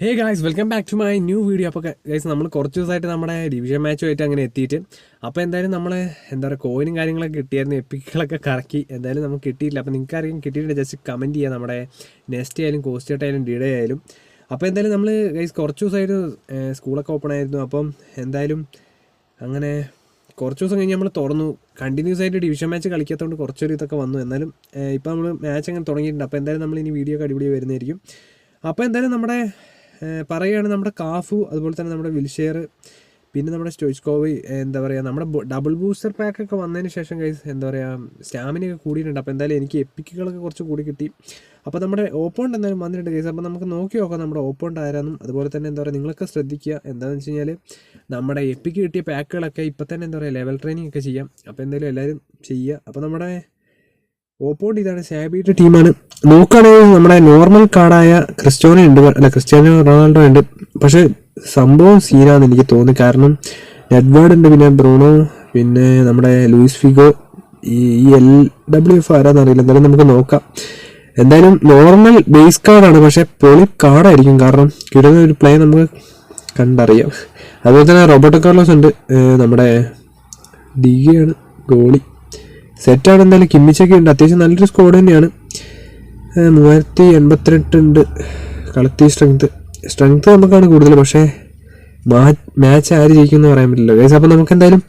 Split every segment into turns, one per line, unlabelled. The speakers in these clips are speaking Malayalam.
Hey guys welcome back to my new video അപ്പോൾ ഗൈസ് നമ്മൾ കുറച്ച് ദിവസമായിട്ട് നമ്മുടെ ഡിവിഷൻ മാച്ചുമായിട്ട് അങ്ങനെ എത്തിയിട്ട്. അപ്പോൾ എന്തായാലും നമ്മൾ എന്താ പറയുക കോയിനും കാര്യങ്ങളൊക്കെ കിട്ടിയായിരുന്നു എപ്പിക്കുകളൊക്കെ കറക്കി. എന്തായാലും നമുക്ക് കിട്ടിയില്ല അപ്പോൾ നിങ്ങൾക്ക് ആരെങ്കിലും കിട്ടിയിട്ടുണ്ട് ജസ്റ്റ് കമന്റ് ചെയ്യുക നമ്മുടെ നെസ്റ്റ് ആയാലും കോസ്റ്റ് ആയാലും ഡിഡേ ആയാലും. അപ്പോൾ എന്തായാലും നമ്മൾ ഗൈസ് കുറച്ച് ദിവസമായിട്ട് സ്കൂളൊക്കെ ഓപ്പൺ ആയിരുന്നു. അപ്പം എന്തായാലും അങ്ങനെ കുറച്ച് ദിവസം കഴിഞ്ഞ് നമ്മൾ തുറന്നു. കണ്ടിന്യൂസ് ആയിട്ട് ഡിവിഷൻ മാച്ച് കളിക്കാത്തതുകൊണ്ട് കുറച്ചൊരു ഇതൊക്കെ വന്നു. എന്നാലും ഇപ്പോൾ നമ്മൾ മാച്ച് അങ്ങനെ തുടങ്ങിയിട്ടുണ്ട്. അപ്പോൾ എന്തായാലും നമ്മൾ ഇനി വീഡിയോ ഒക്കെ അടിപൊളി വരുന്നതായിരിക്കും. അപ്പോൾ എന്തായാലും നമ്മുടെ പറയുകയാണ് നമ്മുടെ കാഫു അതുപോലെ തന്നെ നമ്മുടെ വിൽഷെയർ പിന്നെ നമ്മുടെ സ്റ്റോയ്സ്കോവ് എന്താ പറയുക നമ്മുടെ ഡബിൾ ബൂസ്റ്റർ പാക്ക് ഒക്കെ വന്നതിന് ശേഷം കൈസ് എന്താ പറയുക സ്റ്റാമിനയൊക്കെ കൂടിയിട്ടുണ്ട്. അപ്പോൾ എന്തായാലും എനിക്ക് എപ്പിക്കുകളൊക്കെ കുറച്ച് കൂടി കിട്ടി. അപ്പോൾ നമ്മുടെ ഓപ്പോണ്ട് എന്തായാലും വന്നിട്ടുണ്ട് കേസ് അപ്പോൾ നമുക്ക് നോക്കി നോക്കാം നമ്മുടെ ഓപ്പോണ്ട് ആരാന്നും. അതുപോലെ തന്നെ എന്താ പറയുക നിങ്ങളൊക്കെ ശ്രദ്ധിക്കുക. എന്താണെന്ന് വെച്ച് കഴിഞ്ഞാൽ നമ്മുടെ എപ്പിക്ക് കിട്ടിയ പാക്കുകളൊക്കെ ഇപ്പോൾ തന്നെ എന്താ പറയുക ലെവൽ ട്രെയിനിങ് ഒക്കെ ചെയ്യാം. അപ്പോൾ എന്തായാലും എല്ലാവരും ചെയ്യുക. അപ്പോൾ നമ്മുടെ ഓപ്പോണ്ട് ഇതാണ് സാബിയുടെ ടീമാണ്. നോക്കുകയാണെങ്കിൽ നമ്മുടെ നോർമൽ കാർഡായ ക്രിസ്റ്റ്യാനോ ഉണ്ട്. അല്ല ക്രിസ്ത്യാനോ റൊണാൾഡോ ഉണ്ട്. പക്ഷേ സംഭവം സീനാന്ന് എനിക്ക് തോന്നി. കാരണം നെഡ്വേർഡ് ഉണ്ട് പിന്നെ ബ്രൂണോ പിന്നെ നമ്മുടെ ലൂയിസ് ഫിഗോ ഈ എൽ ഡബ്ല്യു എഫ് ആരാന്ന് അറിയില്ല. എന്തായാലും നമുക്ക് നോക്കാം. എന്തായാലും നോർമൽ ബേസ് കാർഡാണ്. പക്ഷേ പൊളി കാർഡായിരിക്കും. കാരണം കിടന്ന ഒരു പ്ലേ നമുക്ക് കണ്ടറിയാം. അതുപോലെ തന്നെ റോബർട്ടോ കാർലോസ് ഉണ്ട്. നമ്മുടെ ഡി ആണ് ഗോളി. സെറ്റാണ് എന്തായാലും. കിമ്മിച്ചൊക്കെ ഉണ്ട്. അത്യാവശ്യം നല്ലൊരു സ്കോഡ് തന്നെയാണ്. മൂവായിരത്തി എൺപത്തിരണ്ട് ഉണ്ട്. കളക്റ്റീവ് സ്ട്രെങ്ത് സ്ട്രെങ്ത് നമുക്കാണ് കൂടുതൽ. പക്ഷേ മാച്ച് ആര് ജയിക്കുമെന്ന് പറയാൻ പറ്റില്ല. ഗൈസ് അപ്പോൾ നമുക്ക് എന്തായാലും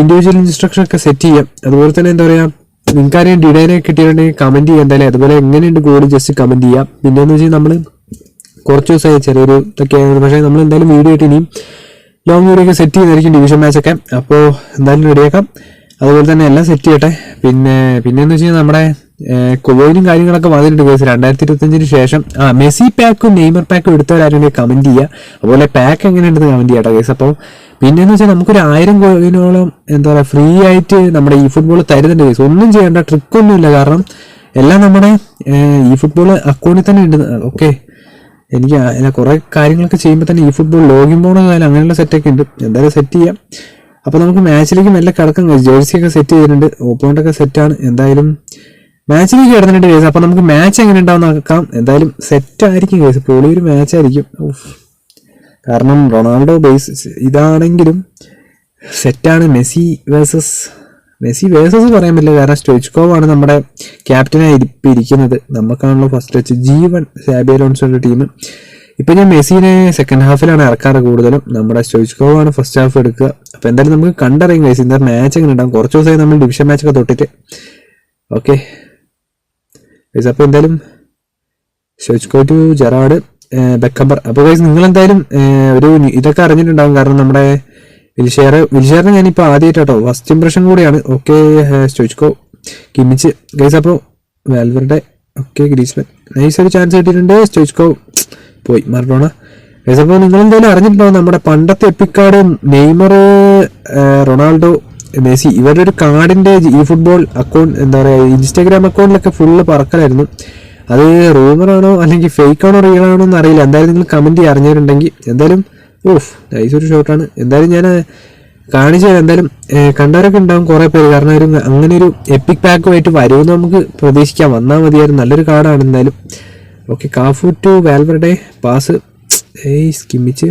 ഇൻഡിവിജ്വൽ ഇൻസ്ട്രക്ഷൻ ഒക്കെ സെറ്റ് ചെയ്യാം. അതുപോലെ തന്നെ എന്താ പറയുക നിങ്ങൾക്ക് ആരെയും ഡിഡൈനെ കിട്ടിയിട്ടുണ്ടെങ്കിൽ കമന്റ് ചെയ്യാം എന്തായാലും. അതുപോലെ എങ്ങനെയുണ്ട് ഗോഡ് ജസ്റ്റ് കമന്റ് ചെയ്യാം. പിന്നെന്ന് വെച്ചാൽ നമ്മൾ കുറച്ച് ദിവസമായി ചെറിയൊരു ഇതൊക്കെ ആയിരുന്നു പക്ഷേ നമ്മൾ എന്തായാലും വീഡിയോ ആയിട്ട് ഇനിയും ലോങ് വീഡിയോ ഒക്കെ സെറ്റ് ചെയ്യുന്നതായിരിക്കും ഡിവിഷൻ മാച്ചൊക്കെ അപ്പോൾ എന്തായാലും റെഡിയാക്കാം അതുപോലെ തന്നെ എല്ലാം സെറ്റ് ചെയ്യട്ടെ. പിന്നെ പിന്നെന്ന് വെച്ച് കഴിഞ്ഞാൽ നമ്മുടെ കോയിനും കാര്യങ്ങളൊക്കെ വന്നിട്ടുണ്ട് കേസ് രണ്ടായിരത്തി ഇരുപത്തഞ്ചിന് ശേഷം ആ മെസ്സി പാക്കും നെയ്മർ പാക്കും എടുത്തവരാരും കമന്റ് ചെയ്യുക അതുപോലെ പാക്ക് എങ്ങനെയുണ്ടെന്ന് കമന്റ് ചെയ്യട്ടെ കേസ് അപ്പോൾ പിന്നെന്ന് വെച്ചാൽ നമുക്കൊരു ആയിരം കോയിനോളം എന്താ പറയുക ഫ്രീ ആയിട്ട് നമ്മുടെ ഈ ഫുട്ബോൾ തരുന്നുണ്ട് കേസ് ഒന്നും ചെയ്യേണ്ട ട്രിക്കൊന്നുമില്ല കാരണം എല്ലാം നമ്മുടെ ഈ ഫുട്ബോൾ അക്കൗണ്ടിൽ തന്നെ ഉണ്ട്. ഓക്കെ എനിക്ക് കുറേ കാര്യങ്ങളൊക്കെ ചെയ്യുമ്പോൾ തന്നെ ഈ ഫുട്ബോൾ ലോഗിൻ കാലം അങ്ങനെയുള്ള സെറ്റൊക്കെ ഉണ്ട്. എന്തായാലും സെറ്റ് ചെയ്യാം. അപ്പോൾ നമുക്ക് മാച്ചിലേക്ക് മെല്ലെ കിടക്കാൻ കഴിയും ഒക്കെ സെറ്റ് ചെയ്തിട്ടുണ്ട്. ഓപ്പോണ്ടൊക്കെ സെറ്റാണ് എന്തായാലും മാച്ചിലേക്ക് കിടന്നിട്ടുണ്ട് കേസ് അപ്പോൾ നമുക്ക് മാച്ച് എങ്ങനെ ഉണ്ടാവും നോക്കാം. എന്തായാലും സെറ്റ് ആയിരിക്കും കേസ് പൊളി ഒരു മാച്ച് ആയിരിക്കും കാരണം റൊണാൾഡോ ബേസ് ഇതാണെങ്കിലും സെറ്റാണ് മെസ്സി വേഴ്സസ് മെസ്സി വേഴ്സസ് പറയാൻ പറ്റില്ല. കാരണം സ്റ്റോയിച്ച്കോവ് ആണ് നമ്മുടെ ക്യാപ്റ്റനായി ഇരിക്കുന്നത്. നമുക്കാണല്ലോ ഫസ്റ്റ് വെച്ച് ജീവൻ സാബിയ ടീം ഇപ്പൊ ഞാൻ മെസ്സിനെ സെക്കൻഡ് ഹാഫിലാണ് ഇറക്കാറ് കൂടുതലും. നമ്മുടെ സ്റ്റോയിച്ച്കോവ് ആണ് ഫസ്റ്റ് ഹാഫ് എടുക്കുക. അപ്പോൾ എന്തായാലും നമുക്ക് കണ്ടറിയാം മെസ്സി ഇന്നത്തെ മാച്ച് എങ്ങനെ ഉണ്ടാകും കുറച്ച് ദിവസമായി നമ്മൾ ഡിവിഷൻ മാച്ചൊക്കെ തൊട്ടിട്ട്. ഓക്കെ അപ്പോൾ എന്തായാലും ഷോച്ച്കോ ടു ജെറാഡ് ബെക്കംബർ. അപ്പോൾ ഗൈസ് നിങ്ങൾ എന്തായാലും ഒരു ഇതൊക്കെ അറിഞ്ഞിട്ടുണ്ടാകും കാരണം നമ്മുടെ വിൽഷെയർ വിൽഷെയറിനെ ഞാനിപ്പോൾ ആദ്യമായിട്ടോ ഫസ്റ്റ് ഇംപ്രഷൻ കൂടിയാണ്. ഓക്കെ സ്റ്റോച്ച്കോ കിമിച്ച് ഗൈസ് അപ്പോൾ വാൽവറുടെ ഓക്കെ ഗ്രീസ്മാൻ നൈസ് ഒരു ചാൻസ് കിട്ടിയിട്ടുണ്ട്. സ്റ്റോച്ച്കോ പോയി. മറഡോണ അപ്പോൾ നിങ്ങൾ എന്തായാലും അറിഞ്ഞിട്ടുണ്ടോ നമ്മുടെ പണ്ടത്തെ എപ്പിക്കാർഡ് നെയ്മർ റൊണാൾഡോ മെസ്സി ഇവരുടെ ഒരു കാർഡിന്റെ ഈ ഫുട്ബോൾ അക്കൗണ്ട് എന്താ പറയുക ഇൻസ്റ്റാഗ്രാം അക്കൗണ്ടിലൊക്കെ ഫുള്ള് പറക്കലായിരുന്നു. അത് റൂമറാണോ അല്ലെങ്കിൽ ഫേക്ക് ആണോ റിയൽ ആണോ എന്ന് അറിയില്ല. എന്തായാലും നിങ്ങൾ കമന്റ് ചെയ്യാൻ അറിഞ്ഞിട്ടുണ്ടെങ്കിൽ എന്തായാലും ഓഫ് നൈസ് ഒരു ഷോട്ടാണ് എന്തായാലും ഞാൻ കാണിച്ചു തരാം. എന്തായാലും കണ്ടവരൊക്കെ ഉണ്ടാവും കുറേ പേര്. കാരണം ഒരു അങ്ങനെ ഒരു എപ്പിക് പാക്കുമായിട്ട് വരുമെന്ന് നമുക്ക് പ്രതീക്ഷിക്കാം. വന്നാൽ മതിയായിരുന്നു. നല്ലൊരു കാർഡാണ് എന്തായാലും. Okay Cafu to Valverde pass ഏയ് Kimmich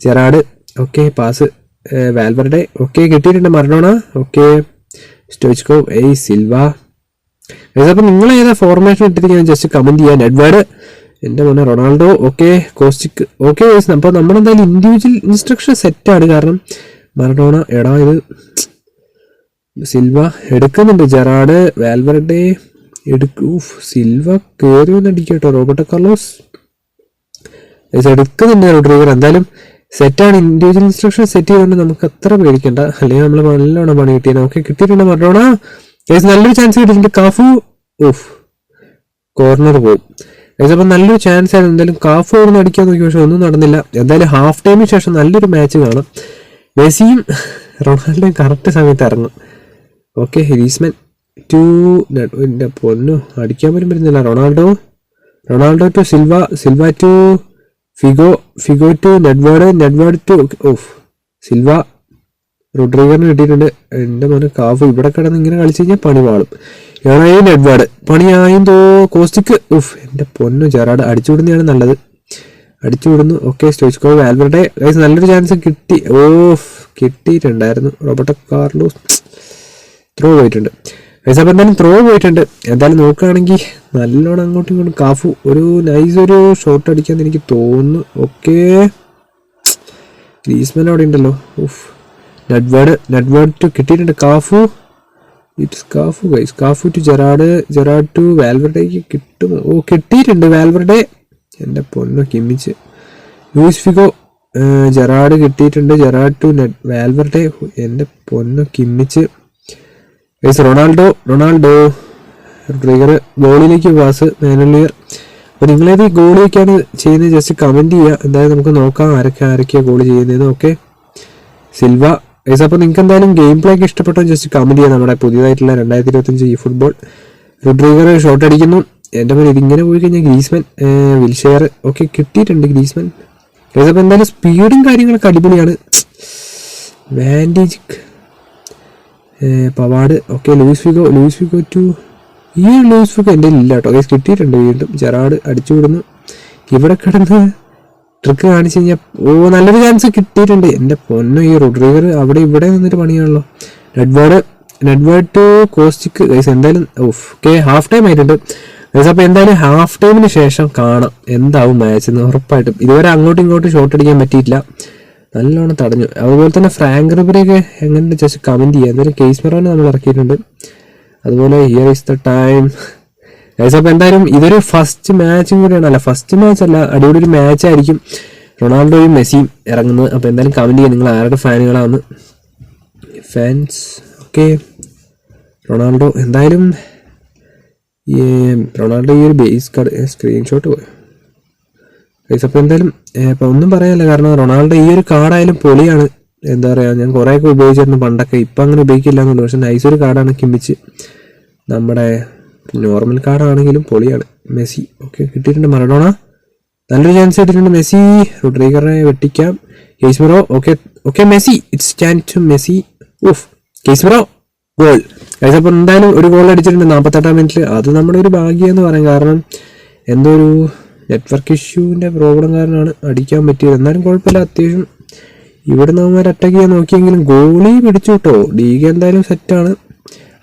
Gerrard okay pass Valverde okay കിട്ടിയിട്ടുണ്ട് മറണോണ ഓക്കെ സ്റ്റോച്ച്കോ ഏയ് സിൽവ അപ്പം നിങ്ങൾ ഏതാ ഫോർമേഷൻ ഇട്ടിരിക്കാൻ ജസ്റ്റ് കമന്റ് ചെയ്യാൻ എഡ്വേർഡ് എന്റെ മോനെ റൊണാൾഡോ ഓക്കെ കോസ്റ്റിക് ഓക്കെ അപ്പോൾ നമ്മളെന്തായാലും ഇൻഡിവിജ്വൽ ഇൻസ്ട്രക്ഷൻ സെറ്റാണ് കാരണം മറഡോണ എടാ ഇത് സിൽവ എടുക്കുന്നുണ്ട്. ജെറാഡ് വാൽവറുടെ എടുക്കൂ. സിൽവ കയറി അടിക്കട്ടോ റോബർട്ടോ കാർലോസ്. എടുക്കുന്നുണ്ട് ഡ്രൈവർ എന്തായാലും സെറ്റാണ് ഇൻഡിവിജ്വൽ ഇൻസ്ട്രക്ഷൻ സെറ്റ് ചെയ്തുകൊണ്ട് നമുക്ക് അത്ര പേടിക്കണ്ട. അല്ലെങ്കിൽ നമ്മൾ നല്ലോണം പണി കിട്ടിയത് നമുക്ക് കിട്ടിയിട്ടുണ്ട് മറഡോണ ഗൈസ് നല്ലൊരു ചാൻസ് കിട്ടിയിട്ടുണ്ട്. കാഫു. ഓഫ് കോർണർ പോകും ഗൈസ് അപ്പം നല്ലൊരു ചാൻസ് ആയിരുന്നു. എന്തായാലും കാഫു അവിടെ അടിക്കാൻ നോക്കി. പക്ഷെ ഒന്നും നടന്നില്ല. എന്തായാലും ഹാഫ് ടൈമിന് ശേഷം നല്ലൊരു മാച്ച് കാണാം. മെസ്സിയും റൊണാൾഡോയും കറക്റ്റ് സമയത്ത് ഇറങ്ങും. ഓക്കെ ഹരീസ്മൻ ടു എന്റെ പൊന്നു അടിക്കാൻ പോലും പറ്റുന്നില്ല. Ronaldo Ronaldo to Silva Silva to Figo Figo to Nedved Nedved to off. Silva റോഡ്രിഗറിന് കിട്ടിയിട്ടുണ്ട്. എന്റെ മോനെ കാഫ് ഇവിടെ കിടന്ന് ഇങ്ങനെ കളിച്ചു കഴിഞ്ഞാൽ പണി വാളും ഏണായും നെഡ്വേർഡ് പണിയായും തോ കോസ്റ്റിക്ക്. ഉഫ് എന്റെ പൊന്നു ജെറാഡ് അടിച്ചുവിടുന്നതാണ് നല്ലത്. അടിച്ചു വിടുന്നു. ഓക്കെ സ്റ്റോയിസ്കോ വാൽവറുടെ ഗൈസ് നല്ലൊരു ചാൻസ് കിട്ടി. ഓഫ് കിട്ടിയിട്ടുണ്ടായിരുന്നു. Roberto Carlos. ത്രോ പോയിട്ടുണ്ട്. അപ്പോൾ എന്തായാലും ത്രോ പോയിട്ടുണ്ട്. എന്തായാലും നോക്കുകയാണെങ്കിൽ നല്ലോണം അങ്ങോട്ടും ഇങ്ങോട്ടും കാഫു ഒരു നൈസ് ഒരു ഷോട്ട് അടിക്കാന്ന് എനിക്ക് തോന്നുന്നു. ഓക്കെ ഗ്രീസ്മാൻ അവിടെ ഉണ്ടല്ലോ. ഉഫ് നെഡ്വേഡ് നെഡ്വേഡ് ടു കിട്ടിയിട്ടുണ്ട് Cafu. It's Cafu guys Cafu to Gerrard Gerrard to വാൽവർഡേക്ക് കിട്ടും. ഓ കിട്ടിയിട്ടുണ്ട് വാൽവെർഡേ എന്റെ പൊന്നോ കിമ്മിച്ച്. ലൂയിസ് ഫിഗോ ജെറാഡ് കിട്ടിയിട്ടുണ്ട്. ജെറാഡ് ടു നെഡ് വാൽവർഡേ എന്റെ പൊന്നോ Kimmich. Guys Ronaldo Ronaldo trigger ഗോളിലേക്ക് pass മാനുലിയർ. അപ്പോൾ നിങ്ങളേത് ഗോളിയൊക്കെയാണ് ചെയ്യുന്നത്? ജസ്റ്റ് കമന്റ് ചെയ്യുക. എന്തായാലും നമുക്ക് നോക്കാം ആരൊക്കെ ആരൊക്കെയാണ് ഗോൾ ചെയ്യുന്നതെന്ന്. Okay Silva. ഗൈസ് അപ്പോൾ നിങ്ങൾക്ക് എന്തായാലും ഗെയിം പ്ലേ ഒക്കെ ഇഷ്ടപ്പെട്ടോ ജസ്റ്റ് കമന്റ് ചെയ്യുക. നമ്മുടെ പുതിയതായിട്ടുള്ള രണ്ടായിരത്തി ഇരുപത്തഞ്ച് ഈ ഫുട്ബോൾ ട്രിഗർ ഷോട്ട് അടിക്കുന്നു. എന്റെ പേര് ഇതിങ്ങനെ പോയി കഴിഞ്ഞാൽ ഗ്രീസ്മൻ വിൽഷെയർ. ഓക്കെ കിട്ടിയിട്ടുണ്ട് ഗ്രീസ്മൻ. ഗൈസ് അപ്പോൾ എന്തായാലും സ്പീഡും കാര്യങ്ങളൊക്കെ അടിപൊളിയാണ്. Van Dijk Pavard. Okay Luis Figo Luis Figo to ഈ ഒരു ലൂയിസ് ഫിഗോ എന്റെ ഇല്ല കേട്ടോ ഗൈസ് കിട്ടിയിട്ടുണ്ട് വീണ്ടും. ജെറാഡ് അടിച്ചു വിടുന്നു ഇവിടെ കിടന്ന് ട്രിക്ക് കാണിച്ചു കഴിഞ്ഞാൽ ഓ നല്ലൊരു ചാൻസ് കിട്ടിയിട്ടുണ്ട്. എന്റെ പൊന്നോ ഈ റോഡ്രിഗർ അവിടെ ഇവിടെ നിന്നിട്ട് പണിയാണല്ലോ. റെഡ്വേർഡ് റെഡ്വേർഡ് ടു കോസ്റ്റിക്ക് ഗൈസ് എന്തായാലും ഓക്കെ ഹാഫ് ടൈം ആയിട്ടുണ്ട്. ഗൈസ് അപ്പോൾ എന്തായാലും ഹാഫ് ടൈമിന് ശേഷം കാണാം. എന്താവും മാച്ച് എന്ന് ഉറപ്പായിട്ടും. ഇതുവരെ അങ്ങോട്ടും ഇങ്ങോട്ടും ഷോട്ട് അടിക്കാൻ പറ്റിയിട്ടില്ല. നല്ലോണം തടഞ്ഞു. അതുപോലെ തന്നെ ഫ്രാങ്ക് റിബറിയൊക്കെ എങ്ങനെ ജസ്റ്റ് കമന്റ് ചെയ്യുക എന്തായാലും കേസ് മെറോനെ നമ്മൾ ഇറക്കിയിട്ടുണ്ട്. അതുപോലെ here is the time guys അപ്പോൾ എന്തായാലും ഇതൊരു ഫസ്റ്റ് മാച്ചും കൂടിയാണ്. അല്ല ഫസ്റ്റ് മാച്ച് അല്ല അടിപൊളി ഒരു മാച്ച് ആയിരിക്കും റൊണാൾഡോയും മെസ്സിയും ഇറങ്ങുന്നത്. അപ്പോൾ എന്തായാലും കമന്റ് ചെയ്യുക നിങ്ങൾ ആരുടെ ഫാനുകളാണ് ഫാൻസ് ഓക്കെ റൊണാൾഡോ എന്തായാലും ഈ റൊണാൾഡോ ഈ ഒരു ബേസ് സ്ക്രീൻഷോട്ട് പോയി. ഗൈസ് അപ്പോൾ എന്തായാലും ഇപ്പം ഒന്നും പറയാനില്ല. കാരണം റൊണാൾഡോ ഈ ഒരു കാർഡായാലും പൊളിയാണ്. എന്താ പറയുക ഞാൻ കുറേയൊക്കെ ഉപയോഗിച്ചിരുന്നു പണ്ടൊക്കെ. ഇപ്പം അങ്ങനെ ഉപയോഗിക്കില്ല എന്നുള്ളത് പക്ഷെ നൈസ് ഒരു കാർഡാണ് കിമ്മിച്ച്. നമ്മുടെ നോർമൽ കാർഡാണെങ്കിലും പൊളിയാണ്. മെസ്സി. ഓക്കെ കിട്ടിയിട്ടുണ്ട് മറഡോണ. നല്ലൊരു ചാൻസ് കിട്ടിയിട്ടുണ്ട് മെസ്സി. റൊഡ്രീഗറിനെ വെട്ടിക്കാം. Casemiro okay okay Messi. It's can to Messi. Off Casemiro goal guys അപ്പോൾ എന്തായാലും ഒരു ഗോൾ അടിച്ചിട്ടുണ്ട് നാൽപ്പത്തെട്ടാം മിനിറ്റിൽ അത് നമ്മുടെ ഒരു ഭാഗ്യം എന്ന് പറയാം. കാരണം എന്തോ ഒരു നെറ്റ്വർക്ക് ഇഷ്യൂവിന്റെ പ്രോബ്ലം കാരണമാണ് അടിക്കാൻ പറ്റിയത്. എന്നാലും കുഴപ്പമില്ല. അത്യാവശ്യം ഇവിടെ നമ്മൾ അറ്റാക്ക് ചെയ്യാൻ നോക്കിയെങ്കിലും ഗോളി പിടിച്ചു കിട്ടോ ഡീഗ എന്തായാലും സെറ്റാണ്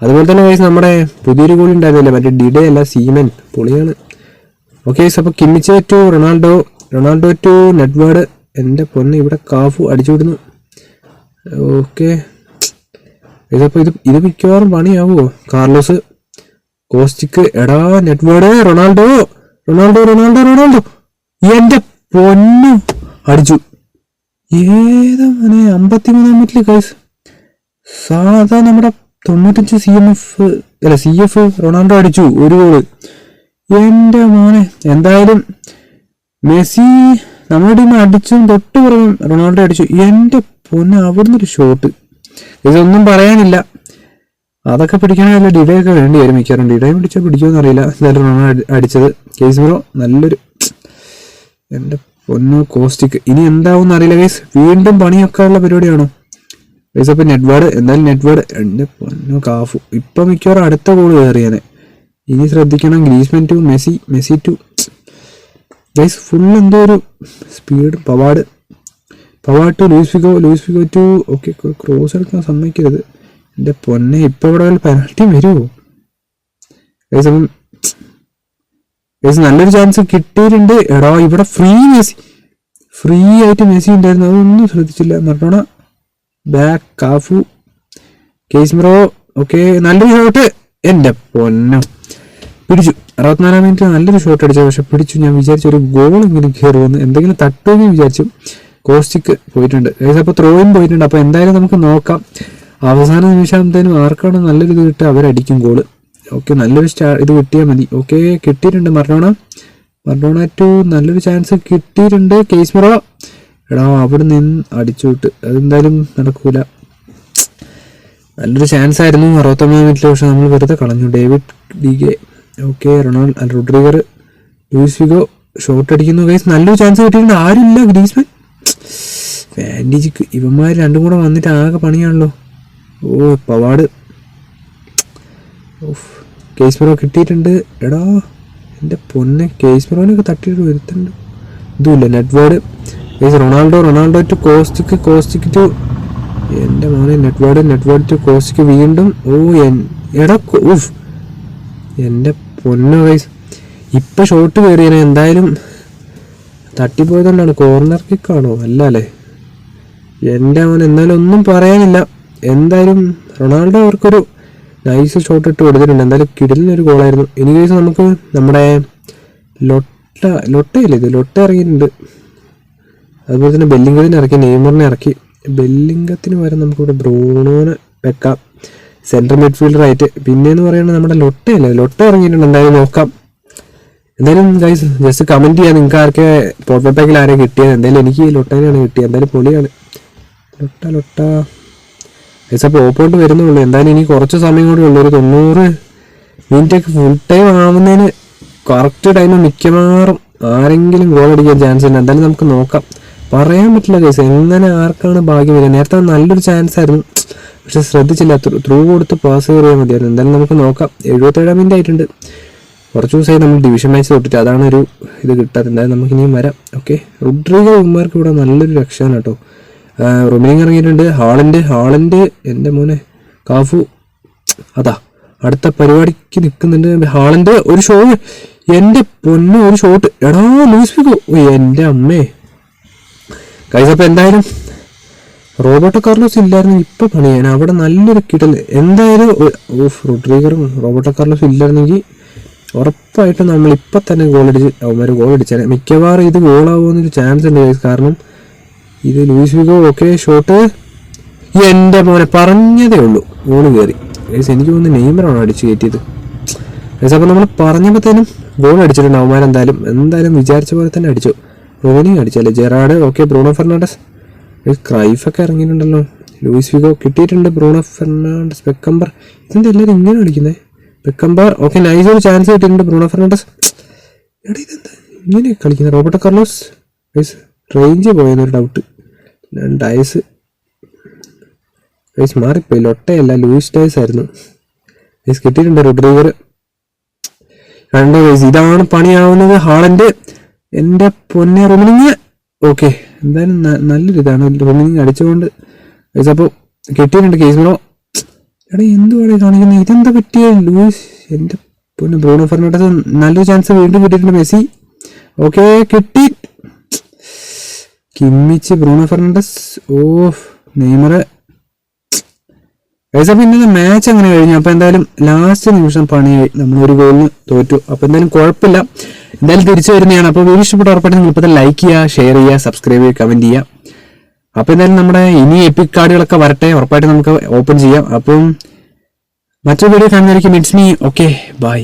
അതുപോലെ തന്നെ guys നമ്മുടെ പുതിയൊരു ഗോളി ഉണ്ടായിരുന്നില്ല? മറ്റേ ഡിഡേ അല്ല സീമൻ പൊളിയാണ്. ഓക്കെ അപ്പോൾ Kimmich to Ronaldo Ronaldo to Nedved എന്റെ പൊന്ന് ഇവിടെ കാഫു അടിച്ചു വിടുന്നു ഓക്കെ ഇതിപ്പോൾ ഇത് ഇത് മിക്കവാറും പണിയാവുമോ കാർലോസ് കോസ്റ്റിക്ക് എടാ Nedved Ronaldo! Ronaldo Ronaldo Ronaldo. എന്റെ പൊന്നും അടിച്ചു. ഏതാ മോനെ അമ്പത്തിമൂന്നാം മിനിറ്റിൽ കൈസ് സാധാ നമ്മുടെ തൊണ്ണൂറ്റഞ്ച് സി എം എഫ് അല്ല സി എഫ് റൊണാൾഡോ അടിച്ചു ഒരു ഗോൾ എന്റെ മോനെ എന്തായാലും മെസ്സി നമ്മുടെ ടീം അടിച്ചും തൊട്ട് പുറകും റൊണാൾഡോ അടിച്ചു. എന്റെ പൊന്ന് അവിടുന്ന് ഒരു ഷോട്ട് ഇതൊന്നും പറയാനില്ല. അതൊക്കെ പിടിക്കാനല്ല ഡിഡേ ഒക്കെ വേണ്ടി വരും മിക്കവാറും. ഡിഡേ പിടിച്ചാൽ പിടിക്കുമെന്ന് അറിയില്ല. എന്തായാലും റണ് അടിച്ചത്. കേസ് ബ്രോ നല്ലൊരു എന്റെ പൊന്നു കോസ്റ്റിക് ഇനി എന്താവും അറിയില്ല ഗൈസ് വീണ്ടും പണിയൊക്കെ ഉള്ള പരിപാടിയാണോ? ഗൈസ് അപ്പം നെറ്റ്വേർഡ് എന്തായാലും നെറ്റ്വേർഡ് എന്റെ പൊന്നു കാഫു. ഇപ്പം മിക്കവാറും അടുത്ത ഗോൾ കയറിയാനെ ഇനി ശ്രദ്ധിക്കണം Griezmann to Messi Messi to guys full എന്തോ ഒരു speed Pavard Pavard to Luis Figo Luis Figo to okay cross എടുക്കാൻ സമ്മതിക്കരുത്. എന്റെ പൊന്നെ ഇപ്പൊ ഇവിടെ വല്ല പെനൽറ്റി വരുമോ അപ്പം നല്ലൊരു ചാൻസ് കിട്ടിയിട്ടുണ്ട്. എടാ ഇവിടെ ഫ്രീ മെസ്സി. ഫ്രീ ആയിട്ട് മെസ്സി ഉണ്ടായിരുന്നു. അതൊന്നും ശ്രദ്ധിച്ചില്ല. Maradona back Cafu. Casemiro okay നല്ലൊരു ഷോട്ട് എന്റെ പൊന്നം. പിടിച്ചു. അറുപത്തിനാലാം മിനിറ്റ് നല്ലൊരു ഷോട്ട് അടിച്ചു. പക്ഷെ പിടിച്ചു. ഞാൻ വിചാരിച്ചു ഒരു ഗോൾ എങ്കിലും കയറുമെന്ന്. എന്തെങ്കിലും തട്ടുമെന്ന് വിചാരിച്ചു. കോസ്റ്റിക്ക് പോയിട്ടുണ്ട്. അപ്പൊ ത്രോയും പോയിട്ടുണ്ട്. അപ്പോൾ എന്തായാലും നമുക്ക് നോക്കാം. അവസാന നിമിഷാന്തേനും ആർക്കാണ് നല്ലൊരു ഇത് കിട്ടുക അവരടിക്കും ഗോൾ ഓക്കെ നല്ലൊരു സ്റ്റാ ഇത് കിട്ടിയാൽ മതി. ഓക്കെ കിട്ടിയിട്ടുണ്ട് മറഡോണ. മറഡോണ ടു നല്ലൊരു ചാൻസ് കിട്ടിയിട്ടുണ്ട് കേസ്മറോ. എടാ അവിടെ നിന്ന് അടിച്ചു വിട്ട്. അതെന്തായാലും നടക്കൂല. നല്ലൊരു ചാൻസ് ആയിരുന്നു അറുപത്തൊമ്പത് മിനിറ്റിൽ പക്ഷെ നമ്മൾ വെറുതെ കളഞ്ഞു. David D K okay Ronald Rodriguez Rodriguez Luis Figo shot അടിക്കുന്നു. ഗൈസ് നല്ലൊരു ചാൻസ് കിട്ടിയിട്ടുണ്ട്. ആരുമില്ല ഗ്രീസ്മാൻ. ഫാൻഡിജിക്ക് ഇവന്മാർ രണ്ടും കൂടെ വന്നിട്ട് ആകെ പണിയാണല്ലോ. ഓ പവാട്. ഓഫ് കേസ് ബ്രോ കിട്ടിയിട്ടുണ്ട്. എടാ എന്റെ പൊന്നെ കേസ് ബ്രോനൊക്കെ തട്ടിയിട്ട് വരുത്തുന്നുണ്ട് ഇതുമില്ല Nedved guys Ronaldo Ronaldo to Kostic Kostic to എന്റെ മോനെ നെറ്റ്വേർഡ് നെറ്റ്വേർഡ് ടു കോസ്റ്റിക്ക് വീണ്ടും. ഓ എൻ എടാ ഉഫ്. എന്റെ പൊന്നോ ഗൈസ് ഇപ്പം ഷോട്ട് കയറിയാണ് എന്തായാലും തട്ടിപ്പോയതുകൊണ്ടാണ് കോർണർ കിക്കാണോ അല്ല അല്ലേ? എന്റെ അവൻ എന്നാലും ഒന്നും പറയാനില്ല. എന്തായാലും റൊണാൾഡോ അവർക്കൊരു നൈസ് ഷോട്ട് ഇട്ട് കൊടുത്തിട്ടുണ്ട്. എന്തായാലും കിടിലിനൊരു ഗോളായിരുന്നു ഇനി കേസ് നമുക്ക് നമ്മുടെ ലൊട്ട ലൊട്ടയില്ലേ ഇത്? ലൊട്ട ഇറങ്ങിയിട്ടുണ്ട്. അതുപോലെ തന്നെ ബെല്ലിംഗത്തിന് ഇറക്കി നെയ്മറിനെ ഇറക്കി. ബെല്ലിംഗത്തിന് പകരം നമുക്കിവിടെ ബ്രൂണോനെ വെക്കാം. സെൻട്രൽ മിഡ്ഫീൽഡർ ആയിട്ട്. പിന്നെയെന്ന് പറയുന്നത് നമ്മുടെ ലൊട്ടയല്ലേ? ലൊട്ട ഇറങ്ങിയിട്ടുണ്ട്. എന്തായാലും നോക്കാം. എന്തായാലും ഗൈസ് ജസ്റ്റ് കമന്റ് ചെയ്യാം. നിങ്ങൾക്ക് ആർക്കെ പോർട്ട് പാക്കിൽ ആരെയും കിട്ടിയത്? എന്തായാലും എനിക്ക് ലൊട്ടേനെയാണ് കിട്ടിയത്. എന്തായാലും പൊളിയാണ്. ലൊട്ട ലൊട്ട. ഗൈസ് അപ്പോൾ ഓപ്പോട്ട് വരുന്നുള്ളൂ. എന്തായാലും ഇനി കുറച്ച് സമയം കൂടി ഉള്ളൂ. ഒരു തൊണ്ണൂറ് മിനിറ്റ് ഒക്കെ ഫുൾ ടൈം ആവുന്നതിന് കറക്റ്റ് ടൈം മിക്കവാറും ആരെങ്കിലും ഗോൾ അടിക്കാൻ ചാൻസ് ഉണ്ട്. എന്തായാലും നമുക്ക് നോക്കാം. പറയാൻ പറ്റില്ല കേസ് എങ്ങനെ ആർക്കാണ് ഭാഗ്യം വരിക. നേരത്തെ നല്ലൊരു ചാൻസ് ആയിരുന്നു. പക്ഷെ ശ്രദ്ധിച്ചില്ല. ത്രൂ കൊടുത്ത് പാസ് കയറിയാൽ മതിയായിരുന്നു. എന്തായാലും നമുക്ക് നോക്കാം. എഴുപത്തേഴാം മിനിറ്റ് ആയിട്ടുണ്ട്. കുറച്ച് ദിവസമായി നമ്മൾ ഡിവിഷൻ മാച്ച് തൊട്ടിട്ട് അതാണ് ഒരു ഇത് കിട്ടാത്തത്. എന്തായാലും നമുക്ക് ഇനിയും വരാം. ഓക്കെ റുഡ്രിഗോ ഉമ്മാർക്ക് ഇവിടെ നല്ലൊരു രക്ഷയാണ് കേട്ടോ. റൊമിനിങ് ഇറങ്ങിയിട്ടുണ്ട്. ഹാളിന്റെ ഹാളിന്റെ എന്റെ മോനെ കാഫു. അതാ അടുത്ത പരിപാടിക്ക് നിൽക്കുന്നുണ്ട് ഹാളിന്റെ ഒരു ഷോ എന്റെ പൊന്ന് ഒരു ഷോട്ട് എടാ ലൂസ് ഫിഗോ എന്റെ അമ്മേ. കൈസപ്പം എന്തായാലും റോബർട്ടോ കാർലോസ് ഇല്ലായിരുന്നു ഇപ്പം പണിയാൻ. അവിടെ നല്ലൊരു കിടൽ എന്തായാലും ഓഫ് കാർലോസ് റോബർട്ടോ കാർലോസ് ഇല്ലായിരുന്നെങ്കിൽ ഉറപ്പായിട്ടും നമ്മൾ തന്നെ ഗോൾ അടിച്ച് അവന്മാർ ഗോൾ അടിച്ചാൽ മിക്കവാറും ഇത് ഗോളാവുമെന്നൊരു ചാൻസ് ഉണ്ട്. കാരണം ഇത് ലൂയിസ് വിഗോ ഓക്കെ ഷോട്ട് എന്റെ മോനെ പറഞ്ഞതേ ഉള്ളൂ. ഗോൾ കയറി. എനിക്ക് തോന്നുന്നു നെയ്മറാണ് അടിച്ചു കയറ്റിയത്. ഗൈസ് അപ്പോൾ നമ്മൾ പറഞ്ഞപ്പോഴത്തേനും ഗോൾ അടിച്ചിട്ടുണ്ട് അവന്മാർ എന്തായാലും. എന്തായാലും വിചാരിച്ച പോലെ തന്നെ അടിച്ചു. Ronnie അടിച്ചല്ലേ? Gerrard okay Bruno Fernandes. ക്രൈഫൊക്കെ ഇറങ്ങിയിട്ടുണ്ടല്ലോ. ലൂയിസ് വിഗോ കിട്ടിയിട്ടുണ്ട് ബ്രൂണോ ഫെർണാണ്ടസ്. പെക്കമ്പർ ഇതെന്താ എല്ലാവരും ഇങ്ങനെ അടിക്കുന്നത് പെക്കംബർ ഓക്കെ നൈസ് ഒരു ചാൻസ് കിട്ടിയിട്ടുണ്ട് ബ്രൂണോ ഫെർണാണ്ടസ്. എടാ ഇതെന്താ ഇങ്ങനെ കളിക്കുന്നത്? റോബർട്ടോ കാർലോസ് ഗൈസ് റേഞ്ച് പോയെന്നൊരു ഡൗട്ട് ഡയസ് ഐസ് മാറിപ്പോയി. ലൊട്ടയല്ല ലൂസ് ഡൈസ് ആയിരുന്നു. ഐസ് കിട്ടിയിട്ടുണ്ട് റിഡ്രീവർ രണ്ട് വയസ്സ് ഇതാണ് പണിയാവുന്നത് ഹാളന്റെ. എന്റെ പൊന്നെ റുമിനിങ് ഓക്കെ എന്തായാലും നല്ലൊരിതാണ്. റൊമിനിങ് അടിച്ചുകൊണ്ട്. ഗൈസ് അപ്പോൾ കിട്ടിയിട്ടുണ്ട് കേസ് ബ്രോ എടാ എന്തുവാണ് കാണിക്കുന്നത് ഇതെന്താ പറ്റിയ? ലൂസ് എന്റെ പൊന്നെ ബ്രൂണോ ഫെർണാണ്ടസ് നല്ലൊരു ചാൻസ് വീണ്ടും കിട്ടിയിട്ടുണ്ട് മെസ്സി. ഓക്കെ കിട്ടി. Kimmich Bruno Fernandes. Oh Neymar guys പിന്നെ മാച്ച് അങ്ങനെ കഴിഞ്ഞു? അപ്പൊ എന്തായാലും ലാസ്റ്റ് നിമിഷം പണിയായി. ഒരു ഗോളിന് തോറ്റു. അപ്പൊ എന്തായാലും കുഴപ്പമില്ല. എന്തായാലും തിരിച്ചു വരുന്നതാണ്. അപ്പോൾ വീഡിയോ ഇഷ്ടപ്പെട്ട ഉറപ്പായിട്ട് നിങ്ങൾ ഇപ്പൊ ലൈക്ക് ചെയ്യുക ഷെയർ ചെയ്യുക സബ്സ്ക്രൈബ് ചെയ്യുക കമന്റ് ചെയ്യുക. അപ്പൊ എന്തായാലും നമ്മുടെ ഇനി എപ്പിക് കാർഡുകളൊക്കെ വരട്ടെ. ഉറപ്പായിട്ട് നമുക്ക് ഓപ്പൺ ചെയ്യാം. അപ്പം മറ്റൊരു വീഡിയോ കാണുന്നതായിരിക്കും ഇറ്റ്സ് മീ ഓക്കെ ബൈ